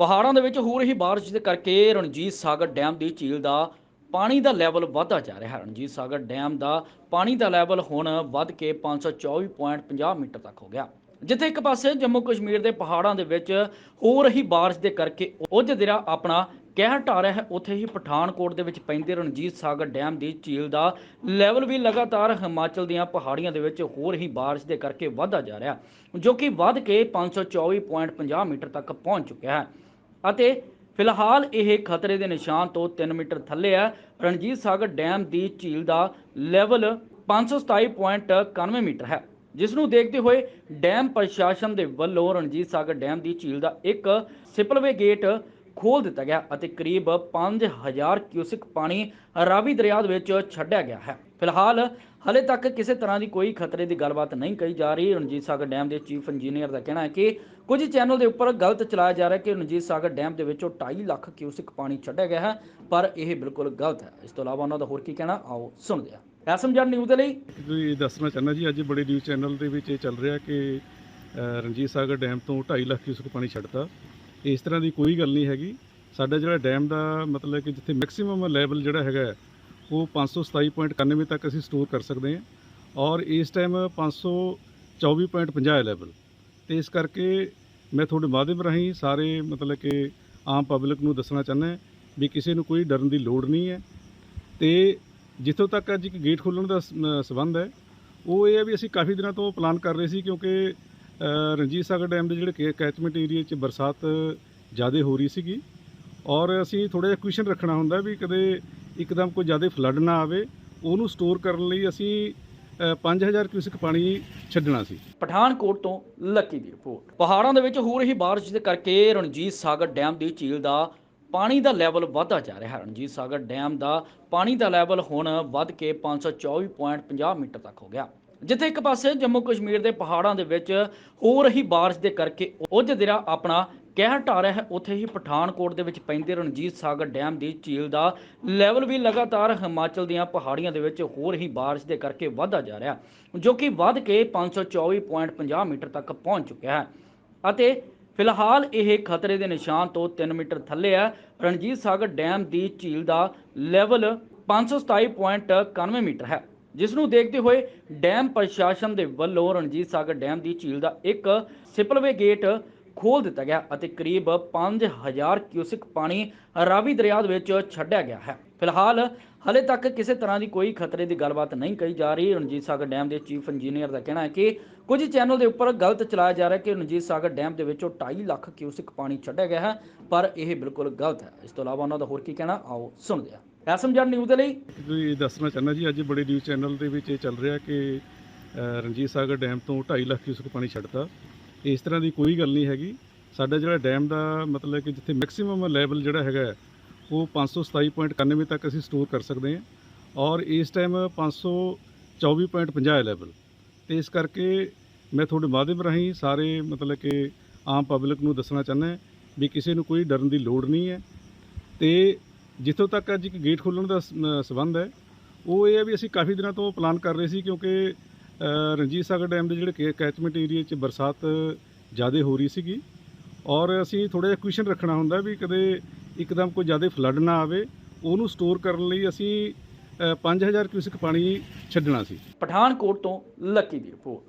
ਪਹਾੜਾਂ ਦੇ ਵਿੱਚ ਹੋ ਰਹੀ ਬਾਰਿਸ਼ ਦੇ ਕਰਕੇ ਰਣਜੀਤ ਸਾਗਰ ਡੈਮ ਦੀ ਝੀਲ ਦਾ ਪਾਣੀ ਦਾ ਲੈਵਲ ਵਧਦਾ ਜਾ ਰਿਹਾ ਹੈ। ਰਣਜੀਤ ਸਾਗਰ ਡੈਮ ਦਾ ਪਾਣੀ ਦਾ ਲੈਵਲ ਹੁਣ ਵੱਧ ਕੇ 524.50 ਮੀਟਰ ਤੱਕ ਹੋ ਗਿਆ। ਜਿੱਥੇ ਇੱਕ ਪਾਸੇ ਜੰਮੂ ਕਸ਼ਮੀਰ ਦੇ ਪਹਾੜਾਂ ਦੇ ਵਿੱਚ ਹੋ ਰਹੀ ਬਾਰਿਸ਼ ਦੇ ਕਰਕੇ ਉੱਜ ਦਿਰਾ ਆਪਣਾ ਕਹਿਰ ਢਾ ਰਿਹਾ ਹੈ। ਉੱਥੇ ਹੀ ਪਠਾਨਕੋਟ ਦੇ ਵਿੱਚ ਪੈਂਦੇ ਰਣਜੀਤ ਸਾਗਰ ਡੈਮ ਦੀ ਝੀਲ ਦਾ ਲੈਵਲ ਵੀ ਲਗਾਤਾਰ ਹਿਮਾਚਲ ਦੀਆਂ ਪਹਾੜੀਆਂ ਦੇ ਵਿੱਚ ਹੋ ਰਹੀ ਬਾਰਿਸ਼ ਦੇ ਕਰਕੇ ਵਧਦਾ ਜਾ ਰਿਹਾ, ਜੋ ਕਿ ਵੱਧ ਕੇ 524.50 ਮੀਟਰ ਤੱਕ ਪਹੁੰਚ ਚੁੱਕਿਆ ਹੈ। ਅਤੇ ਫਿਲਹਾਲ ਇਹ ਖਤਰੇ ਦੇ ਨਿਸ਼ਾਨ ਤੋਂ 3 ਮੀਟਰ ਥੱਲੇ ਹੈ। ਰਣਜੀਤ ਸਾਗਰ ਡੈਮ ਦੀ ਝੀਲ ਦਾ ਲੈਵਲ 527.91 ਮੀਟਰ ਹੈ। ਜਿਸ ਨੂੰ ਦੇਖਦੇ ਹੋਏ ਡੈਮ ਪ੍ਰਸ਼ਾਸਨ ਦੇ ਵੱਲੋਂ ਰਣਜੀਤ ਸਾਗਰ ਡੈਮ ਦੀ ਝੀਲ ਦਾ ਇੱਕ ਸਿਪਲਵੇ ਗੇਟ ਖੋਲ ਦਿੱਤਾ ਗਿਆ ਅਤੇ ਕਰੀਬ 5000 ਕਿਊਸਿਕ ਪਾਣੀ ਰਾਵੀ ਦਰਿਆ ਦੇ ਵਿੱਚ ਛੱਡਿਆ ਗਿਆ ਹੈ। ਫਿਲਹਾਲ ਹਲੇ ਤੱਕ ਕਿਸੇ ਤਰ੍ਹਾਂ ਦੀ ਕੋਈ ਖਤਰੇ ਦੀ ਗੱਲਬਾਤ ਨਹੀਂ ਕਹੀ ਜਾ ਰਹੀ। ਰਣਜੀਤ ਸਾਗਰ ਡੈਮ ਦੇ ਚੀਫ ਇੰਜੀਨੀਅਰ ਦਾ ਕਹਿਣਾ ਹੈ ਕਿ ਕੁਝ ਚੈਨਲ ਦੇ ਉੱਪਰ ਗਲਤ ਚਲਾਇਆ ਜਾ ਰਿਹਾ ਕਿ ਰਣਜੀਤ ਸਾਗਰ ਡੈਮ ਦੇ ਵਿੱਚੋਂ 2.5 ਲੱਖ ਕਿਊਸਿਕ ਪਾਣੀ ਛੱਡਿਆ ਗਿਆ ਹੈ, ਪਰ ਇਹ ਬਿਲਕੁਲ ਗਲਤ ਹੈ। ਇਸ ਤੋਂ ਇਲਾਵਾ ਉਹਨਾਂ ਦਾ ਹੋਰ ਕੀ ਕਹਿਣਾ? ਆਓ ਸੁਣਦੇ ਹਾਂ। ਐਸਐਮਜੈਡ ਨਿਊਜ਼ ਦੇ ਲਈ ਵੀ ਦੱਸਣਾ ਚਾਹੁੰਦਾ ਜੀ, ਅੱਜ ਬੜੇ ਨਿਊਜ਼ ਚੈਨਲ ਦੇ ਵਿੱਚ ਇਹ ਚੱਲ ਰਿਹਾ ਕਿ ਰਣਜੀਤ ਸਾਗਰ ਡੈਮ ਤੋਂ 2.5 ਲੱਖ ਕਿਊਸਕ ਪਾਣੀ ਛੱਡਤਾ। ਇਸ ਤਰ੍ਹਾਂ ਦੀ ਕੋਈ ਗੱਲ ਨਹੀਂ ਹੈਗੀ। ਸਾਡਾ ਜਿਹੜਾ ਡੈਮ ਦਾ ਮਤਲਬ ਕਿ ਜਿੱਥੇ ਮੈਕਸਿਮਮ ਲੈਵਲ ਜਿਹੜਾ ਹੈਗਾ ਹੈ, ਉਹ 527.91 ਤੱਕ ਅਸੀਂ ਸਟੋਰ ਕਰ ਸਕਦੇ ਹਾਂ। ਔਰ ਇਸ ਟਾਈਮ 524.50 ਹੈ ਲੈਵਲ ਤੇ ਇਸ ਕਰਕੇ ਮੈਂ ਤੁਹਾਡੇ ਮਾਧਿਅਮ ਰਾਹੀਂ ਸਾਰੇ ਮਤਲਬ ਕਿ ਆਮ ਪਬਲਿਕ ਨੂੰ ਦੱਸਣਾ ਚਾਹੁੰਦਾ ਵੀ ਕਿਸੇ ਨੂੰ ਕੋਈ ਡਰਨ ਦੀ ਲੋੜ ਨਹੀਂ ਹੈ। ਤੇ ਜਿੱਥੋਂ ਤੱਕ ਅੱਜ ਇੱਕ ਗੇਟ ਖੋਲ੍ਹਣ ਦਾ ਸ- ਸੰਬੰਧ ਹੈ ਉਹ ਇਹ ਹੈ ਵੀ ਅਸੀਂ ਕਾਫੀ ਦਿਨਾਂ ਤੋਂ ਪਲਾਨ ਕਰ ਰਹੇ ਸੀ ਕਿਉਂਕਿ ਰਣਜੀਤ ਸਾਗਰ ਡੈਮ ਦੇ ਜਿਹੜੇ ਕੈਚਮੈਂਟ ਏਰੀਆ 'ਚ ਬਰਸਾਤ ਜ਼ਿਆਦਾ ਹੋ ਰਹੀ ਸੀਗੀ। ਔਰ ਅਸੀਂ ਥੋੜਾ ਜਿਹਾ ਕੁਐਸਚਨ ਰੱਖਣਾ ਹੁੰਦਾ ਵੀ ਕਦੇ ਇੱਕਦਮ ਕੋਈ ਜ਼ਿਆਦਾ ਫਲੱਡ ਨਾ ਆਵੇ ਉਹਨੂੰ ਸਟੋਰ ਕਰਨ ਲਈ ਅਸੀਂ ਅ, 5000 ਕਿਊਸਿਕ ਪਾਣੀ ਛੱਡਣਾ ਸੀ। ਪਠਾਨਕੋਟ ਤੋਂ ਲੱਕੀ ਦੀ ਰਿਪੋਰਟ ਪਹਾੜਾਂ ਦੇ ਵਿੱਚ ਹੋ ਰਹੀ ਬਾਰਿਸ਼ ਦੇ ਕਰਕੇ ਰਣਜੀਤ ਸਾਗਰ ਡੈਮ ਦੀ ਝੀਲ ਦਾ ਪਾਣੀ ਦਾ ਲੈਵਲ ਵਧਦਾ ਜਾ ਰਿਹਾ। ਹੈ ਰਣਜੀਤ ਸਾਗਰ ਡੈਮ ਦਾ ਪਾਣੀ ਦਾ ਲੈਵਲ ਹੁਣ ਵੱਧ ਕੇ 524.50 ਮੀਟਰ ਤੱਕ ਹੋ ਗਿਆ। ਜਿੱਥੇ ਇੱਕ ਪਾਸੇ ਜੰਮੂ ਕਸ਼ਮੀਰ ਦੇ ਪਹਾੜਾਂ ਦੇ ਵਿੱਚ ਹੋ ਰਹੀ ਬਾਰਿਸ਼ ਦੇ ਕਰਕੇ ਉੱਜ ਦਿਰਾ ਆਪਣਾ ਕਹਿਰ ਢਾ ਰਿਹਾ ਹੈ। ਉੱਥੇ ਹੀ ਪਠਾਨਕੋਟ ਦੇ ਵਿੱਚ ਪੈਂਦੇ ਰਣਜੀਤ ਸਾਗਰ ਡੈਮ ਦੀ ਝੀਲ ਦਾ ਲੈਵਲ ਵੀ ਲਗਾਤਾਰ ਹਿਮਾਚਲ ਦੀਆਂ ਪਹਾੜੀਆਂ ਦੇ ਵਿੱਚ ਹੋ ਰਹੀ ਬਾਰਿਸ਼ ਦੇ ਕਰਕੇ ਵਧਦਾ ਜਾ ਰਿਹਾ ਜੋ ਕਿ ਵੱਧ ਕੇ 524.50 ਮੀਟਰ ਤੱਕ ਪਹੁੰਚ ਚੁੱਕਿਆ ਹੈ। ਅਤੇ ਫਿਲਹਾਲ ਇਹ ਖਤਰੇ ਦੇ ਨਿਸ਼ਾਨ ਤੋਂ 3 ਮੀਟਰ ਥੱਲੇ ਹੈ। ਰਣਜੀਤ ਸਾਗਰ ਡੈਮ ਦੀ ਝੀਲ ਦਾ ਲੈਵਲ 527.91 ਮੀਟਰ ਹੈ। ਜਿਸ ਨੂੰ ਦੇਖਦੇ ਹੋਏ ਡੈਮ ਪ੍ਰਸ਼ਾਸਨ ਦੇ ਵੱਲੋਂ ਰਣਜੀਤ ਸਾਗਰ ਡੈਮ ਦੀ ਝੀਲ ਦਾ ਇੱਕ ਸਿਪਲਵੇ ਗੇਟ ਖੋਲ ਦਿੱਤਾ ਗਿਆ ਅਤੇ ਕਰੀਬ 5000 ਕਿਊਸਿਕ ਪਾਣੀ ਰਾਵੀ ਦਰਿਆ ਦੇ ਵਿੱਚ ਛੱਡਿਆ ਗਿਆ ਹੈ। ਫਿਲਹਾਲ ਹਲੇ ਤੱਕ ਕਿਸੇ ਤਰ੍ਹਾਂ ਦੀ ਕੋਈ ਖਤਰੇ ਦੀ ਗੱਲਬਾਤ ਨਹੀਂ ਕਹੀ ਜਾ ਰਹੀ। ਰਣਜੀਤ ਸਾਗਰ ਡੈਮ ਦੇ ਚੀਫ ਇੰਜੀਨੀਅਰ ਦਾ ਕਹਿਣਾ ਹੈ ਕਿ ਕੁਝ ਚੈਨਲ ਦੇ ਉੱਪਰ ਗਲਤ ਚਲਾਇਆ ਜਾ ਰਿਹਾ ਕਿ ਰਣਜੀਤ ਸਾਗਰ ਡੈਮ ਦੇ ਵਿੱਚੋਂ 2.5 ਲੱਖ ਕਿਊਸਿਕ ਪਾਣੀ ਛੱਡਿਆ ਗਿਆ ਹੈ, ਪਰ ਇਹ ਬਿਲਕੁਲ ਗਲਤ ਹੈ। ਇਸ ਤੋਂ ਇਲਾਵਾ ਉਹਨਾਂ ਦਾ ਹੋਰ ਕੀ ਕਹਿਣਾ? ਆਓ ਸੁਣਦੇ ਹਾਂ। ਐਸਐਮਜੈਡ ਨਿਊਜ਼ ਦੇ ਲਈ। ਵੀ ਦੱਸਣਾ ਚਾਹੁੰਦਾ ਜੀ ਅੱਜ ਬੜੇ ਨਿਊਜ਼ ਚੈਨਲ ਦੇ ਵਿੱਚ ਇਹ ਚੱਲ ਰਿਹਾ ਕਿ ਅ, ਰਣਜੀਤ ਸਾਗਰ ਡੈਮ ਤੋਂ 2.5 ਲੱਖ ਕਿਊਸਕ ਪਾਣੀ ਛੱਡਤਾ। ਇਸ ਤਰ੍ਹਾਂ ਦੀ ਕੋਈ ਗੱਲ ਨਹੀਂ ਹੈਗੀ। ਸਾਡਾ ਜਿਹੜਾ ਡੈਮ ਦਾ ਮਤਲਬ ਕਿ ਜਿੱਥੇ ਮੈਕਸਿਮਮ ਲੈਵਲ ਜਿਹੜਾ ਹੈਗਾ ਹੈ, ਉਹ 527.91 ਤੱਕ ਅਸੀਂ ਸਟੋਰ ਕਰ ਸਕਦੇ ਹਾਂ। ਔਰ ਇਸ ਟਾਈਮ 524.50 ਹੈ ਲੈਵਲ ਤੇ ਇਸ ਕਰਕੇ ਮੈਂ ਤੁਹਾਡੇ ਮਾਧਿਅਮ ਰਾਹੀਂ ਸਾਰੇ ਮਤਲਬ ਕਿ ਆਮ ਪਬਲਿਕ ਨੂੰ ਦੱਸਣਾ ਚਾਹੁੰਦਾ ਵੀ ਕਿਸੇ ਨੂੰ ਕੋਈ ਡਰਨ ਦੀ ਲੋੜ ਨਹੀਂ ਹੈ। ਤੇ ਜਿੱਥੋਂ ਤੱਕ ਅੱਜ ਇੱਕ ਗੇਟ ਖੋਲ੍ਹਣ ਦਾ ਸ- ਸੰਬੰਧ ਹੈ ਉਹ ਇਹ ਹੈ ਵੀ ਅਸੀਂ ਕਾਫੀ ਦਿਨਾਂ ਤੋਂ ਪਲਾਨ ਕਰ ਰਹੇ ਸੀ ਕਿਉਂਕਿ ਰਣਜੀਤ ਸਾਗਰ ਡੈਮ ਦੇ ਜਿਹੜੇ ਕੈਚਮੈਂਟ ਏਰੀਆ 'ਚ ਬਰਸਾਤ ਜ਼ਿਆਦਾ ਹੋ ਰਹੀ ਸੀਗੀ ਔਰ ਅਸੀਂ ਥੋੜਾ ਜਿਹਾ ਕੁਸ਼ਨ ਰੱਖਣਾ ਹੁੰਦਾ ਵੀ ਕਦੇ ਇੱਕਦਮ ਕੋਈ ਜ਼ਿਆਦਾ ਫਲੱਡ ਨਾ ਆਵੇ ਉਹਨੂੰ ਸਟੋਰ ਕਰਨ ਲਈ ਅਸੀਂ ਅ, 5000 ਕਿਊਸਿਕ ਪਾਣੀ ਛੱਡਣਾ ਸੀ। ਪਠਾਨਕੋਟ ਤੋਂ ਲੱਕੀ ਦੀ ਰਿਪੋਰਟ।